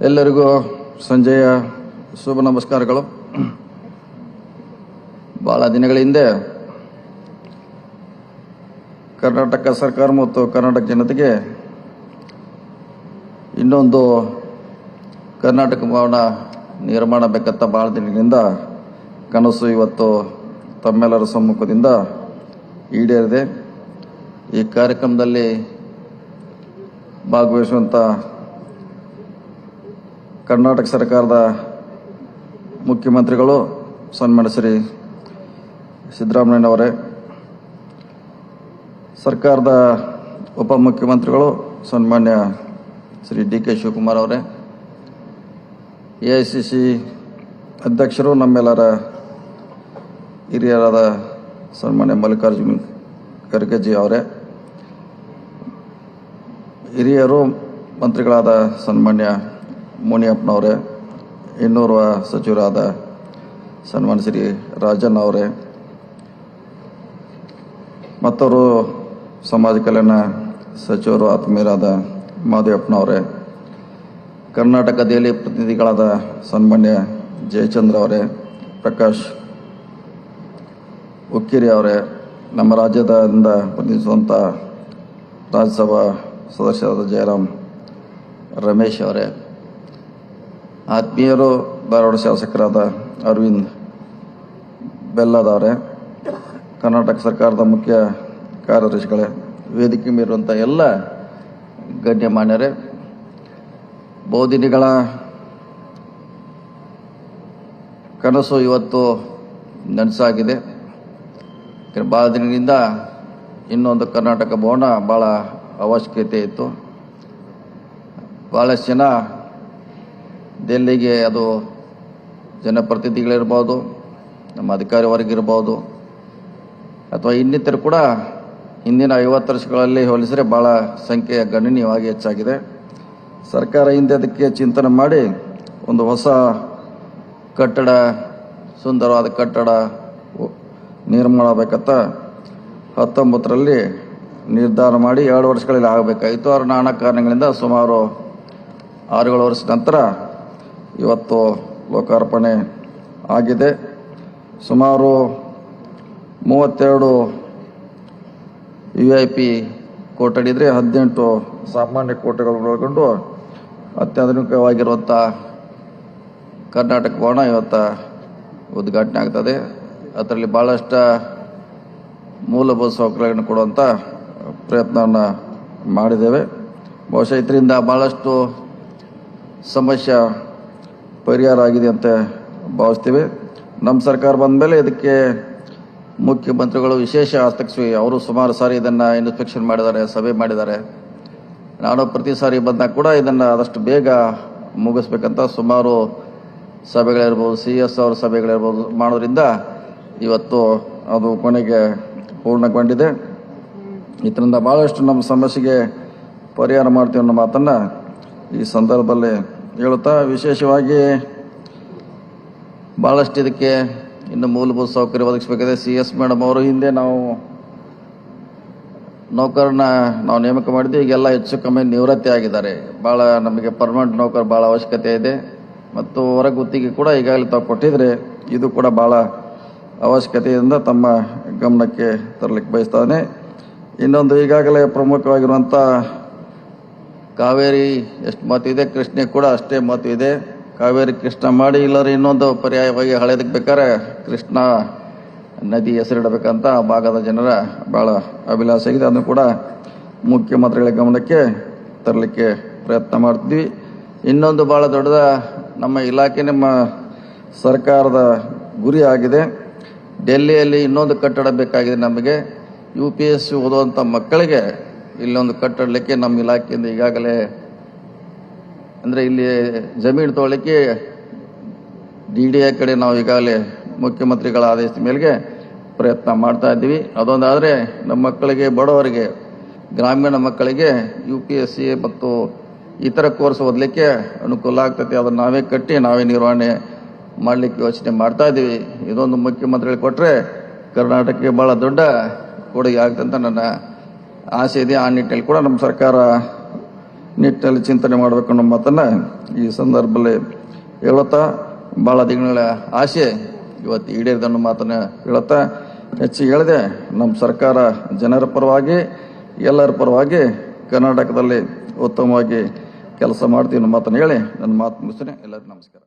ಎಲ್ಲರಿಗೂ ಸಂಜೆಯ ಶುಭ ನಮಸ್ಕಾರಗಳು. ಬಹಳ ದಿನಗಳ ಹಿಂದೆ ಕರ್ನಾಟಕ ಸರ್ಕಾರ ಮತ್ತು ಕರ್ನಾಟಕ ಜನತೆಗೆ ಇನ್ನೊಂದು ಕರ್ನಾಟಕ ಭವನ ನಿರ್ಮಾಣ ಬೇಕಂತ ಭಾಳ ದಿನಗಳಿಂದ ಕನಸು ಇವತ್ತು ತಮ್ಮೆಲ್ಲರ ಸಮ್ಮುಖದಿಂದ ಈಡೇರಿದೆ. ಈ ಕಾರ್ಯಕ್ರಮದಲ್ಲಿ ಭಾಗವಹಿಸುವಂಥ ಕರ್ನಾಟಕ ಸರ್ಕಾರದ ಮುಖ್ಯಮಂತ್ರಿಗಳು ಸನ್ಮಾನ್ಯ ಶ್ರೀ ಸಿದ್ದರಾಮಯ್ಯನವರೇ, ಸರ್ಕಾರದ ಉಪಮುಖ್ಯಮಂತ್ರಿಗಳು ಸನ್ಮಾನ್ಯ ಶ್ರೀ ಡಿ ಕೆ ಶಿವಕುಮಾರ್ ಅವರೇ, ಎ ಐ ಸಿ ಸಿ ಅಧ್ಯಕ್ಷರು ನಮ್ಮೆಲ್ಲರ ಹಿರಿಯರಾದ ಸನ್ಮಾನ್ಯ ಮಲ್ಲಿಕಾರ್ಜುನ್ ಖರ್ಗೆಜಿ ಅವರೇ, ಹಿರಿಯರು ಮಂತ್ರಿಗಳಾದ ಸನ್ಮಾನ್ಯ ಮುನಿಯಪ್ಪನವರೇ, ಇನ್ನೋರ್ವ ಸಚಿವರಾದ ಸನ್ಮಾನ್ ಶ್ರೀ ರಾಜನ್ ಅವರೇ ಮತ್ತವರು ಸಮಾಜ ಕಲ್ಯಾಣ ಸಚಿವರು ಆತ್ಮೀಯರಾದ ಮಾದೇವಪ್ಪನವರೇ ಕರ್ನಾಟಕ ದೆಹಲಿ ಪ್ರತಿನಿಧಿಗಳಾದ ಸನ್ಮಾನ್ಯ ಜಯಚಂದ್ರ ಅವರೇ, ಪ್ರಕಾಶ್ ಉಕ್ಕಿರಿ ಅವರೇ, ನಮ್ಮ ರಾಜ್ಯದಿಂದ ಪ್ರತಿನಿಧಿಸುವಂಥ ರಾಜ್ಯಸಭಾ ಸದಸ್ಯರಾದ ಜಯರಾಮ್ ರಮೇಶ್ ಅವರೇ. ಆತ್ಮೀಯರು, ಧಾರವಾಡ ಶಾಸಕರಾದ ಅರವಿಂದ್ ಬೆಲ್ಲದವರೇ, ಕರ್ನಾಟಕ ಸರ್ಕಾರದ ಮುಖ್ಯ ಕಾರ್ಯದರ್ಶಿಗಳೇ, ವೇದಿಕೆ ಮೀರುವಂಥ ಎಲ್ಲ ಗಣ್ಯಮಾನ್ಯರೇ ಬೋಧಿನಿಗಳ ಕನಸು ಇವತ್ತು ನನಸಾಗಿದೆ. ಭಾಳ ದಿನದಿಂದ ಇನ್ನೊಂದು ಕರ್ನಾಟಕ ಭವನ ಭಾಳ ಅವಶ್ಯಕತೆ ಇತ್ತು. ಭಾಳಷ್ಟು ಜನ ದೆಹಲಿಗೆ ಅದು ಜನಪ್ರತಿನಿಧಿಗಳಿರ್ಬೋದು, ನಮ್ಮ ಅಧಿಕಾರಿ ವರ್ಗ ಇರ್ಬೋದು ಅಥವಾ ಇನ್ನಿತರ ಕೂಡ ಹಿಂದಿನ ಐವತ್ತು ವರ್ಷಗಳಲ್ಲಿ ಹೋಲಿಸಿದ್ರೆ ಭಾಳ ಸಂಖ್ಯೆಯ ಗಣನೀಯವಾಗಿ ಹೆಚ್ಚಾಗಿದೆ. ಸರ್ಕಾರ ಹಿಂದೆ ಅದಕ್ಕೆ ಚಿಂತನೆ ಮಾಡಿ ಒಂದು ಹೊಸ ಕಟ್ಟಡ, ಸುಂದರವಾದ ಕಟ್ಟಡ ನಿರ್ಮಾಣ ಆಗಬೇಕಂತ ಹತ್ತೊಂಬತ್ತರಲ್ಲಿ ನಿರ್ಧಾರ ಮಾಡಿ ಎರಡು ವರ್ಷಗಳಲ್ಲಿ ಆಗಬೇಕಾಗಿತ್ತು ಆರು ನಾನಾ ಕಾರಣಗಳಿಂದ ಸುಮಾರು ಆರುಗಳು ವರ್ಷ ನಂತರ ಇವತ್ತು ಲೋಕಾರ್ಪಣೆ ಆಗಿದೆ. ಸುಮಾರು ಮೂವತ್ತೆರಡು ಯು ಐ ಪಿ ಕೋಟಡಿದರೆ ಹದಿನೆಂಟು ಸಾಮಾನ್ಯ ಕೋಟೆಗಳನ್ನು ಒಳಗೊಂಡು ಅತ್ಯಾಧುನಿಕವಾಗಿರುವಂಥ ಕರ್ನಾಟಕ ಭವನ ಇವತ್ತು ಉದ್ಘಾಟನೆ ಆಗ್ತದೆ. ಅದರಲ್ಲಿ ಭಾಳಷ್ಟು ಮೂಲಭೂತ ಸೌಕರ್ಯಗಳನ್ನು ಕೊಡುವಂಥ ಪ್ರಯತ್ನವನ್ನು ಮಾಡಿದ್ದೇವೆ. ಬಹುಶಃ ಇದರಿಂದ ಭಾಳಷ್ಟು ಸಮಸ್ಯೆ ಪರಿಹಾರ ಆಗಿದೆ ಅಂತ ಭಾವಿಸ್ತೀವಿ. ನಮ್ಮ ಸರ್ಕಾರ ಬಂದ ಮೇಲೆ ಇದಕ್ಕೆ ಮುಖ್ಯಮಂತ್ರಿಗಳು ವಿಶೇಷ ಆಸ್ತಕ್ಷಿ ಅವರು ಸುಮಾರು ಸಾರಿ ಇದನ್ನು ಇನ್ಸ್ಪೆಕ್ಷನ್ ಮಾಡಿದ್ದಾರೆ, ಸಭೆ ಮಾಡಿದ್ದಾರೆ. ನಾನು ಪ್ರತಿ ಸಾರಿ ಬಂದಾಗ ಕೂಡ ಇದನ್ನು ಆದಷ್ಟು ಬೇಗ ಮುಗಿಸ್ಬೇಕಂತ ಸುಮಾರು ಸಭೆಗಳಿರ್ಬೋದು, ಸಿ ಎಸ್ ಅವ್ರ ಸಭೆಗಳಿರ್ಬೋದು ಮಾಡೋದ್ರಿಂದ ಇವತ್ತು ಅದು ಕೊನೆಗೆ ಪೂರ್ಣಗೊಂಡಿದೆ. ಇದರಿಂದ ಭಾಳಷ್ಟು ನಮ್ಮ ಸಮಸ್ಯೆಗೆ ಪರಿಹಾರ ಮಾಡ್ತೀವಿ ಅನ್ನೋ ಮಾತನ್ನು ಈ ಸಂದರ್ಭದಲ್ಲಿ ಹೇಳುತ್ತಾ ವಿಶೇಷವಾಗಿ ಭಾಳಷ್ಟು ಇದಕ್ಕೆ ಇನ್ನು ಮೂಲಭೂತ ಸೌಕರ್ಯ ಒದಗಿಸ್ಬೇಕಿದೆ ಸಿ ಎಸ್ ಮೇಡಮ್ ಅವರು ಹಿಂದೆ ನಾವು ನೌಕರನ್ನ ನಾವು ನೇಮಕ ಮಾಡಿದ್ವಿ ಈಗೆಲ್ಲ ಹೆಚ್ಚು ಕಮ್ಮಿ ನಿವೃತ್ತಿ ಆಗಿದ್ದಾರೆ. ಭಾಳ ನಮಗೆ ಪರ್ಮನೆಂಟ್ ನೌಕರ ಭಾಳ ಅವಶ್ಯಕತೆ ಇದೆ. ಮತ್ತು ಹೊರ ಗುತ್ತಿಗೆ ಕೂಡ ಈಗಾಗಲೇ ತಾವು ಕೊಟ್ಟಿದ್ರೆ ಇದು ಕೂಡ ಭಾಳ ಅವಶ್ಯಕತೆಯಿಂದ ತಮ್ಮ ಗಮನಕ್ಕೆ ತರಲಿಕ್ಕೆ ಬಯಸ್ತಾನೆ ಇನ್ನೊಂದು ಈಗಾಗಲೇ ಪ್ರಮುಖವಾಗಿರುವಂಥ ಕಾವೇರಿ ಎಷ್ಟು ಮಾತು ಇದೆ ಕೃಷ್ಣ ಕೂಡ ಅಷ್ಟೇ ಮಾತು ಇದೆ. ಕಾವೇರಿ ಕೃಷ್ಣ ಮಾಡಿ ಇಲ್ಲರೂ ಇನ್ನೊಂದು ಪರ್ಯಾಯವಾಗಿ ಹಳೆದಕ್ಕೆ ಬೇಕಾದ್ರೆ ಕೃಷ್ಣ ನದಿ ಹೆಸರಿಡಬೇಕಂತ ಆ ಭಾಗದ ಜನರ ಭಾಳ ಅಭಿಲಾಸ ಆಗಿದೆ. ಅದನ್ನು ಕೂಡ ಮುಖ್ಯಮಂತ್ರಿಗಳ ಗಮನಕ್ಕೆ ತರಲಿಕ್ಕೆ ಪ್ರಯತ್ನ ಮಾಡ್ತಿದ್ವಿ ಇನ್ನೊಂದು ಭಾಳ ದೊಡ್ಡದ ನಮ್ಮ ಇಲಾಖೆ ನಮ್ಮ ಸರ್ಕಾರದ ಗುರಿ ಆಗಿದೆ. ಡೆಲ್ಲಿಯಲ್ಲಿ ಇನ್ನೊಂದು ಕಟ್ಟಡ ಬೇಕಾಗಿದೆ ನಮಗೆ. ಯು ಪಿ ಎಸ್ ಸಿ ಓದುವಂಥ ಮಕ್ಕಳಿಗೆ ಇಲ್ಲೊಂದು ಕಟ್ಟಡಲಿಕ್ಕೆ ನಮ್ಮ ಇಲಾಖೆಯಿಂದ ಈಗಾಗಲೇ, ಅಂದರೆ ಇಲ್ಲಿ ಜಮೀನು ತೊಗೊಳ್ಳಿಕ್ಕೆ ಡಿ ಡಿ ಎ ಕಡೆ ನಾವು ಈಗಾಗಲೇ ಮುಖ್ಯಮಂತ್ರಿಗಳ ಆದೇಶದ ಮೇಲೆಗೆ ಪ್ರಯತ್ನ ಮಾಡ್ತಾ ಇದ್ದೀವಿ. ಅದೊಂದಾದರೆ ನಮ್ಮ ಮಕ್ಕಳಿಗೆ, ಬಡವರಿಗೆ, ಗ್ರಾಮೀಣ ಮಕ್ಕಳಿಗೆ ಯು ಪಿ ಎಸ್ ಸಿ ಮತ್ತು ಇತರ ಕೋರ್ಸ್ ಓದಲಿಕ್ಕೆ ಅನುಕೂಲ ಆಗ್ತೈತಿ. ಅದನ್ನು ನಾವೇ ಕಟ್ಟಿ ನಾವೇ ನಿರ್ವಹಣೆ ಮಾಡಲಿಕ್ಕೆ ಯೋಚನೆ ಮಾಡ್ತಾ ಇದ್ದೀವಿ. ಇದೊಂದು ಮುಖ್ಯಮಂತ್ರಿಗಳು ಕೊಟ್ಟರೆ ಕರ್ನಾಟಕಕ್ಕೆ ಭಾಳ ದೊಡ್ಡ ಕೊಡುಗೆ ಆಗ್ತಂತ ನನ್ನ ಆಸೆ ಇದೆ, ಆ ನಿಟ್ಟಿನಲ್ಲಿ ಕೂಡ ನಮ್ಮ ಸರ್ಕಾರ ನಿಟ್ಟಿನಲ್ಲಿ ಚಿಂತನೆ ಮಾಡಬೇಕು ಅನ್ನೋ ಮಾತನ್ನು ಈ ಸಂದರ್ಭದಲ್ಲಿ ಹೇಳುತ್ತಾ ಭಾಳ ದಿನಗಳ ಆಸೆ ಇವತ್ತು ಈಡೇರಿದೆ ಅನ್ನೋ ಮಾತನ್ನು ಹೇಳುತ್ತಾ, ಹೆಚ್ಚಿಗೆ ಹೇಳಿದೆ, ನಮ್ಮ ಸರ್ಕಾರ ಜನರ ಪರವಾಗಿ, ಎಲ್ಲರ ಪರವಾಗಿ ಕರ್ನಾಟಕದಲ್ಲಿ ಉತ್ತಮವಾಗಿ ಕೆಲಸ ಮಾಡ್ತೀವಿ ಅನ್ನೋ ಮಾತನ್ನು ಹೇಳಿ ನನ್ನ ಮಾತು ಮುಗಿಸ್ತೇನೆ. ಎಲ್ಲರಿಗೂ ನಮಸ್ಕಾರ.